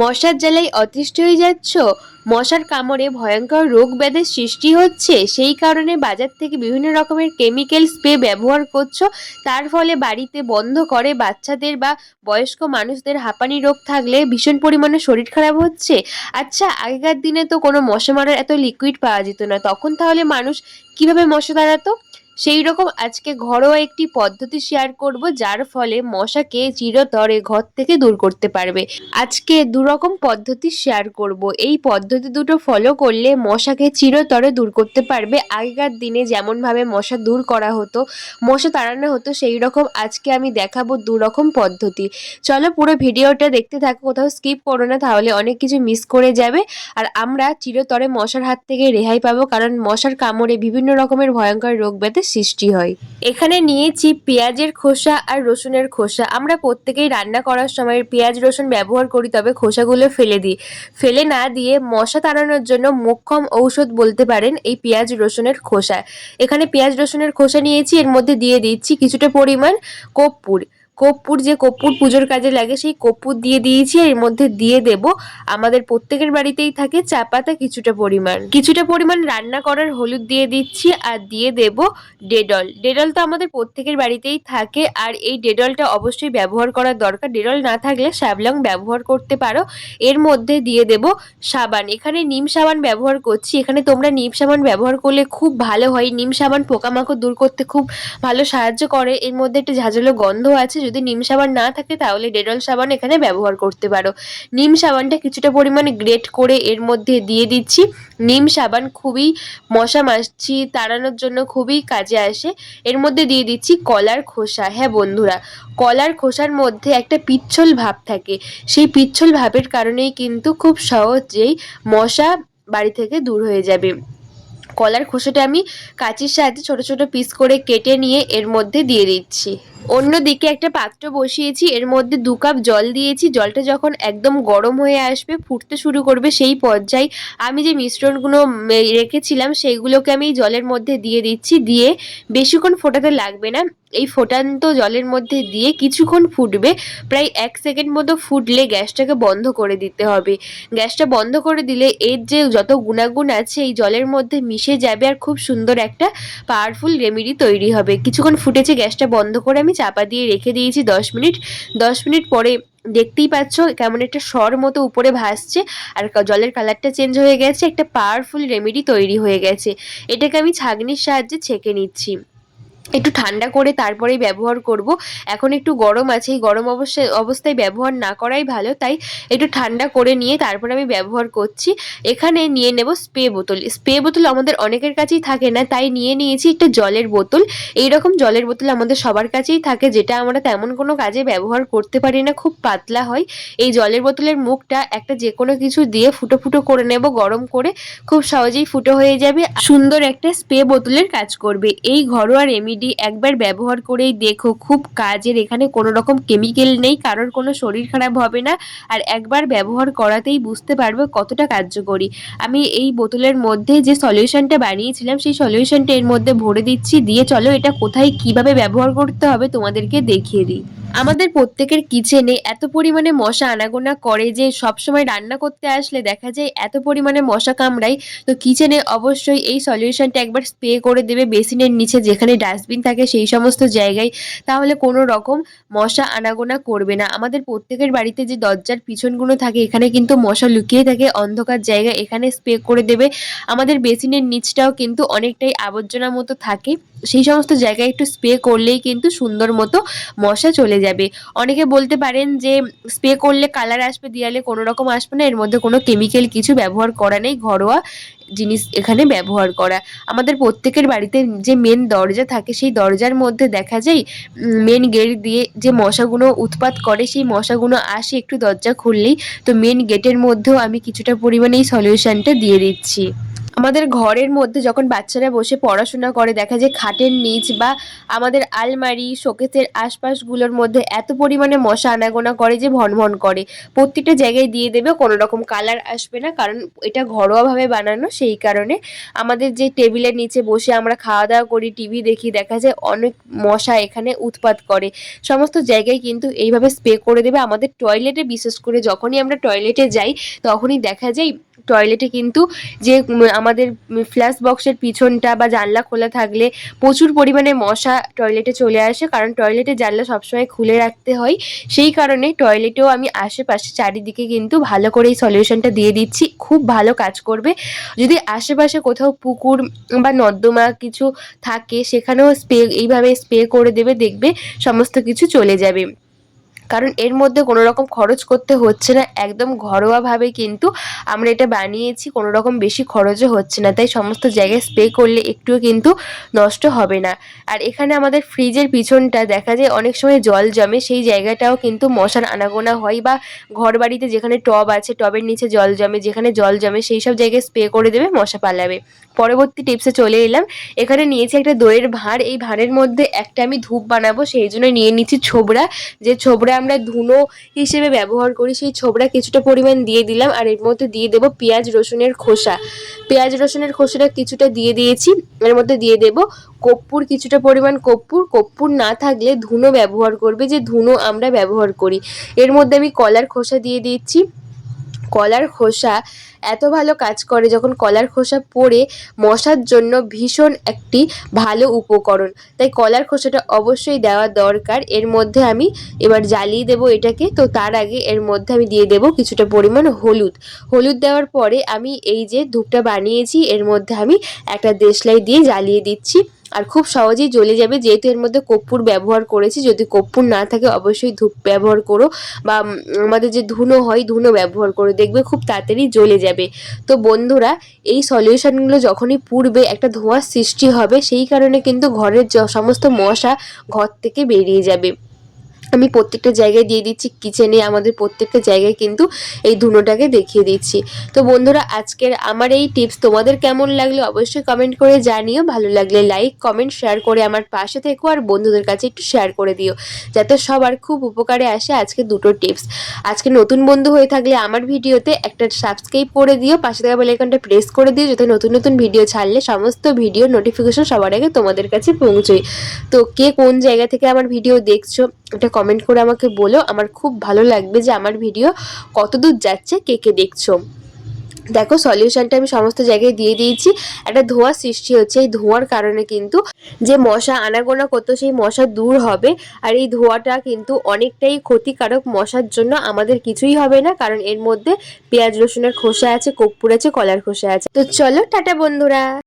মশার জ্বালায় অতিষ্ঠ হয়ে যাচ্ছ? মশার কামড়ে ভয়ঙ্কর রোগ ব্যাধের সৃষ্টি হচ্ছে। সেই কারণে বাজার থেকে বিভিন্ন রকমের কেমিক্যাল স্প্রে ব্যবহার করছ। তার ফলে বাড়িতে বন্ধ করে বাচ্চাদের বা বয়স্ক মানুষদের হাঁপানি রোগ থাকলে ভীষণ পরিমাণে শরীর খারাপ হচ্ছে। আচ্ছা আগেকার দিনে তো কোনো মশা মারার এত লিকুইড পাওয়া যেত না। তখন তাহলে মানুষ কীভাবে মশা তাড়াতো? সেই রকম আজকে ঘরোয়া একটি পদ্ধতি শেয়ার করব, যার ফলে মশাকে চিরতরে ঘর থেকে দূর করতে পারবে। আজকে দুরকম পদ্ধতি শেয়ার করব। এই পদ্ধতি দুটো ফলো করলে মশাকে চিরতরে দূর করতে পারবে। আগেকার দিনে যেমনভাবে মশা দূর করা হতো, মশা তাড়ানো হতো, সেই রকম আজকে আমি দেখাবো দুরকম পদ্ধতি। চলো পুরো ভিডিওটা দেখতে থাকো, কোথাও স্কিপ করো না, তাহলে অনেক কিছু মিস করে যাবে। আর আমরা চিরতরে মশার হাত থেকে রেহাই পাবো, কারণ মশার কামড়ে বিভিন্ন রকমের ভয়ঙ্কর রোগ ব্যাধি সৃষ্টি হয়। এখানে নিয়েছি পেঁয়াজের খোসা আর রসুনের খোসা। আমরা প্রত্যেকেই রান্না করার সময় পেঁয়াজ, রসুন ব্যবহার করি, তবে খোসাগুলো ফেলে দিই। ফেলে না দিয়ে মশা তাড়ানোর জন্য মোক্ষম ঔষধ বলতে পারেন এই পেঁয়াজ, রসুনের খোসা। এখানে পেঁয়াজ, রসুনের খোসা নিয়েছি, এর মধ্যে দিয়ে দিচ্ছি কিছুটা পরিমাণ কর্পূর। কর্পূর যে কর্পূর পুজোর কাজে লাগে, সেই কর্পূর দিয়ে দিয়েছি, এর মধ্যে দিয়ে দেব। আমাদের প্রত্যেকের বাড়িতেই থাকে চা পাতা কিছুটা পরিমাণ। কিছুটা পরিমাণ রান্না করার হলুদ দিয়ে দিচ্ছি আর দিয়ে দেব ডেডল। ডেডল তো আমাদের প্রত্যেকের বাড়িতেই থাকে আর এই ডেডলটা অবশ্যই ব্যবহার করার দরকার। ডেডল না থাকলে শ্যাবলং ব্যবহার করতে পারো। এর মধ্যে দিয়ে দেব সাবান। এখানে নিম সাবান ব্যবহার করছি। এখানে তোমরা নিম সাবান ব্যবহার করলে খুব ভালো হয়। নিম সাবান পোকামাকড় দূর করতে খুব ভালো সাহায্য করে। এর মধ্যে একটা ঝাঁঝালো গন্ধ আছে যদি নিম সাবান না থাকে, তাহলে ডেটল সাবান এখানে ব্যবহার করতে পারো। নিম সাবানটা কিছুটা পরিমাণে গ্রেট করে এর মধ্যে দিয়ে দিচ্ছি। নিম সাবান খুবই মশা মাছি তাড়ানোর জন্য খুবই কাজে আসে। এর মধ্যে দিয়ে দিচ্ছি কলার খোসা। হ্যাঁ বন্ধুরা, কলার খোসার মধ্যে একটা পিচ্ছল ভাব থাকে। সেই পিচ্ছল ভাবের কারণেই কিন্তু খুব সহজেই মশা বাড়ি থেকে দূর হয়ে যাবে। কলার খোসাটা আমি কাঁচির সাহায্যে ছোট ছোট পিস করে কেটে নিয়ে এর মধ্যে দিয়ে দিচ্ছি। অন্যদিকে একটা পাত্র বসিয়েছি, এর মধ্যে দু কাপ জল দিয়েছি, জলটা যখন একদম গরম হয়ে আসবে, ফুটতে শুরু করবে সেই পর্যায়ে আমি যে মিশ্রণগুলো রেখেছিলাম সেইগুলোকে আমি জলের মধ্যে দিয়ে দিচ্ছি, দিয়ে বেশিক্ষণ ফোটাতে লাগবে না। এই ফোটান্ত জলের মধ্যে দিয়ে কিছুক্ষণ ফুটবে, প্রায় এক সেকেন্ড মতো ফুটলে গ্যাসটাকে বন্ধ করে দিতে হবে। গ্যাসটা বন্ধ করে দিলে এর যে যত গুণাগুণ আছে, এই জলের মধ্যে মিশে যাবে আর খুব সুন্দর একটা পাওয়ারফুল রেমেডি তৈরি হবে। কিছুক্ষণ ফুটেছে, গ্যাসটা বন্ধ করে আমি চাপা দিয়ে রেখে দিয়েছি দশ মিনিট। দশ মিনিট পরে দেখতেই পাচ্ছ কেমন একটা স্বর মতো উপরে ভাসছে আর জলের কালারটা চেঞ্জ হয়ে গেছে। একটা পাওয়ারফুল রেমেডি তৈরি হয়ে গেছে। এটাকে আমি ছাগনির সাহায্যে ছেঁকে নিচ্ছি। একটু ঠান্ডা করে তারপরেই ব্যবহার করব। এখন একটু গরম আছে, এই গরম অবস্থায় অবস্থায় ব্যবহার না করাই ভালো, তাই একটু ঠান্ডা করে নিয়ে তারপর আমি ব্যবহার করছি। এখানে নিয়ে নেব স্প্রে বোতল। স্প্রে বোতল আমাদের অনেকের কাছেই থাকে না, তাই নিয়ে নিয়েছি একটা জলের বোতল। এই রকম জলের বোতল আমাদের সবার কাছেই থাকে, যেটা আমরা তেমন কোনো কাজে ব্যবহার করতে পারি না, খুব পাতলা হয়। এই জলের বোতলের মুখটা একটা যে কোনো কিছু দিয়ে ফুটো ফুটো করে নেব, গরম করে। খুব সহজেই ফুটো হয়ে যাবে। সুন্দর একটা স্প্রে বোতলের কাজ করবে। এই ঘরোয়া রেমিডি রেমেডি একবার ব্যবহার করেই দেখো, খুব কাজের এখানে কোনো রকম কেমিক্যাল নেই, কারোর কোনো শরীর খারাপ হবে না। আর একবার ব্যবহার করাতেই বুঝতে পারবে কতটা কার্যকরী। আমি এই বোতলের মধ্যে যে সলিউশনটা বানিয়েছিলাম, সেই সলিউশনটা এর মধ্যে ভরে দিচ্ছি। দিয়ে চলো এটা কোথায় কীভাবে ব্যবহার করতে হবে তোমাদেরকে দেখিয়ে দিই। আমাদের প্রত্যেকের কিচেনে এত পরিমাণে মশা আনাগোনা করে যে সবসময় রান্না করতে আসলে দেখা যায় এত পরিমাণে মশা কামড়ায়। তো কিচেনে অবশ্যই এই সলিউশনটা একবার স্প্রে করে দেবে বেসিনের নিচে যেখানে ডাস্টবিন থাকে সেই সমস্ত জায়গায়। তাহলে কোনো রকম মশা আনাগোনা করবে না। আমাদের প্রত্যেকের বাড়িতে যে দরজার পিছনগুলো থাকে, এখানে কিন্তু মশা লুকিয়ে থাকে, অন্ধকার জায়গা, এখানে স্প্রে করে দেবে। আমাদের বেসিনের নিচটাও কিন্তু অনেকটাই আবর্জনা মতো থাকে। সেই সমস্ত জায়গায় একটু স্প্রে করলেই কিন্তু সুন্দর মতো মশা চলে যাবে। অনেকে বলতে পারেন যে, স্প্রে করলে কালার আসবে, দেয়ালে কোনো রকম আসবে না, এর মধ্যে কোনো কেমিক্যাল কিছু ব্যবহার করা নেই, ঘরোয়া জিনিস এখানে ব্যবহার করা। আমাদের প্রত্যেকের বাড়িতে যে মেন দরজা থাকে, সেই দরজার মধ্যে দেখা যায় মেন গেট দিয়ে যে মশাগুলো উৎপাত করে, সেই মশাগুলো আসে একটু দরজা খুললেই। তো মেন গেটের মধ্যেও আমি কিছুটা পরিমাণে এই সলিউশনটা দিয়ে দিচ্ছি। আমাদের ঘরের মধ্যে যখন বাচ্চারা বসে পড়াশোনা করে, দেখা যায় খাটের নিচ বা আমাদের আলমারি, শোকেসের আশপাশগুলোর মধ্যে এত পরিমাণে মশা আনাগোনা করে যে ভনভন করে। প্রত্যেকটা জায়গায় দিয়ে দেবে, কোনো রকম কালার আসবে না, কারণ এটা ঘরোয়াভাবে বানানো, সেই কারণে আমাদের যে টেবিলের নিচে বসে আমরা খাওয়া দাওয়া করি, টিভি দেখি, দেখা যায় অনেক মশা এখানে উৎপাত করে। সমস্ত জায়গায় কিন্তু এইভাবে স্প্রে করে দেবে। আমাদের টয়লেটে, বিশেষ করে যখনই আমরা টয়লেটে যাই, তখনই দেখা যায় টয়লেটে কিন্তু যে আমাদের ফ্ল্যাশ বক্সের পিছনটা বা জানলা খোলা থাকলে প্রচুর পরিমাণে মশা টয়লেটে চলে আসে। কারণ টয়লেটের জানলা সবসময় খুলে রাখতে হয়। সেই কারণে টয়লেটেও আমি আশেপাশে চারিদিকে কিন্তু ভালো করে এই সলিউশনটা দিয়ে দিচ্ছি। খুব ভালো কাজ করবে। যদি আশেপাশে কোথাও পুকুর বা নর্দমা কিছু থাকে, সেখানেও স্প্রে, এইভাবে স্প্রে করে দেবে, দেখবে সমস্ত কিছু চলে যাবে। কারণ এর মধ্যে কোনো রকম খরচ করতে হচ্ছে না। একদম ঘরোয়াভাবে কিন্তু আমরা এটা বানিয়েছি, কোনো রকম বেশি খরচও হচ্ছে না। তাই সমস্ত জায়গায় স্প্রে করলে একটুও কিন্তু নষ্ট হবে না। আর এখানে আমাদের ফ্রিজের পিছনটা দেখা যায়, অনেক সময় জল জমে, সেই জায়গাটাও কিন্তু মশার আনাগোনা হয় বা ঘর বাড়িতে যেখানে টব আছে, টবের নিচে জল জমে, যেখানে জল জমে, সেই সব জায়গায় স্প্রে করে দেবে, মশা পালাবে। পরবর্তী টিপসে চলে এলাম। এখানে নিয়েছি একটা দইয়ের ভাঁড়। এই ভাঁড়ের মধ্যে একটা আমি ধূপ বানাবো, সেই জন্য নিয়ে নিচ্ছি ছোবড়া। যে ছোবড়া আমরা ধুনো হিসেবে ব্যবহার করি, সেই ছোবড়া কিছুটা পরিমাণ দিয়ে দিলাম আর এর মধ্যে দিয়ে দেবো পেঁয়াজ রসুনের খোসা। পেঁয়াজ রসুনের খোসাটা কিছুটা দিয়ে দিয়েছি, এর মধ্যে দিয়ে দেব কপ্পুর কিছুটা পরিমাণ কপ্পুর। কপ্পুর না থাকলে ধুনো ব্যবহার করবে, যে ধুনো আমরা ব্যবহার করি। এর মধ্যে আমি কলার খোসা দিয়ে দিচ্ছি কলার খোসা এত ভালো কাজ করে যখন কলার খোসা পড়ে মশার জন্য ভীষণ একটি ভালো উপকরণ। তাই কলার খোসাটা অবশ্যই দেওয়া দরকার। এর মধ্যে আমি এবার জ্বালিয়ে দেবো এটাকে। তো তার আগে এর মধ্যে আমি দিয়ে দেবো কিছুটা পরিমাণ হলুদ। হলুদ দেওয়ার পরে আমি এই যে ধূপটা বানিয়েছি, এর মধ্যে আমি একটা দেশলাই দিয়ে জ্বালিয়ে দিচ্ছি। আর খুব সহজেই জ্বলে যাবে, যেহেতু এর মধ্যে কর্পূর ব্যবহার করেছি। যদি কর্পূর না থাকে, অবশ্যই ধূপ ব্যবহার করো বা আমাদের যে ধুনো হয়, ধুনো ব্যবহার করো। দেখবে খুব তাড়াতাড়ি জ্বলে যাবে। তো বন্ধুরা, এই সলিউশনগুলো যখনই পুড়বে, একটা ধোঁয়ার সৃষ্টি হবে, সেই কারণে কিন্তু ঘরের সমস্ত মশা ঘর থেকে বেরিয়ে যাবে। আমি প্রত্যেকটা জায়গায় দিয়ে দিচ্ছি কিচেনে আমাদের প্রত্যেকটা জায়গায় কিন্তু এই ধুনোটাকে দেখিয়ে দিচ্ছি। তো বন্ধুরা, আজকের আমার এই টিপস তোমাদের কেমন লাগল অবশ্যই কমেন্ট করে জানিও। ভালো লাগলে লাইক কমেন্ট শেয়ার করে আমার পাশে থেকো আর বন্ধুদের কাছে একটু শেয়ার করে দিও। যাতে সবার খুব উপকারে আসে আজকে দুটো টিপস আজকে নতুন বন্ধু হয়ে থাকলে আমার ভিডিওতে একটা সাবস্ক্রাইব করে দিও, পাশে থাকা বেল আইকনটা প্রেস করে দিও, যাতে নতুন নতুন ভিডিও ছাড়লে সমস্ত ভিডিও নোটিফিকেশন সবার আগে তোমাদের কাছে পৌঁছয়। তো কে কোন জায়গা থেকে আমার ভিডিও দেখছ, এটা কমেন্ট করে আমাকে বলো। আমার খুব ভালো লাগবে যে আমার ভিডিও কতদূর যাচ্ছে, কে কে দেখছ। দেখো সলিউশনটা আমি সমস্ত জায়গায় দিয়ে দিয়েছি। একটা ধোঁয়া সৃষ্টি হচ্ছে। এই ধোঁয়ার কারণে কিন্তু যে মশা আনাগোনা করতো, সেই মশা দূর হবে। আর এই ধোঁয়াটা কিন্তু অনেকটাই ক্ষতিকারক মশার জন্য। আমাদের কিছুই হবে না, কারণ এর মধ্যে পেঁয়াজ রসুনের খোসা আছে, কর্পূর আছে, কলার খোসা আছে। তো চলো, টাটা বন্ধুরা।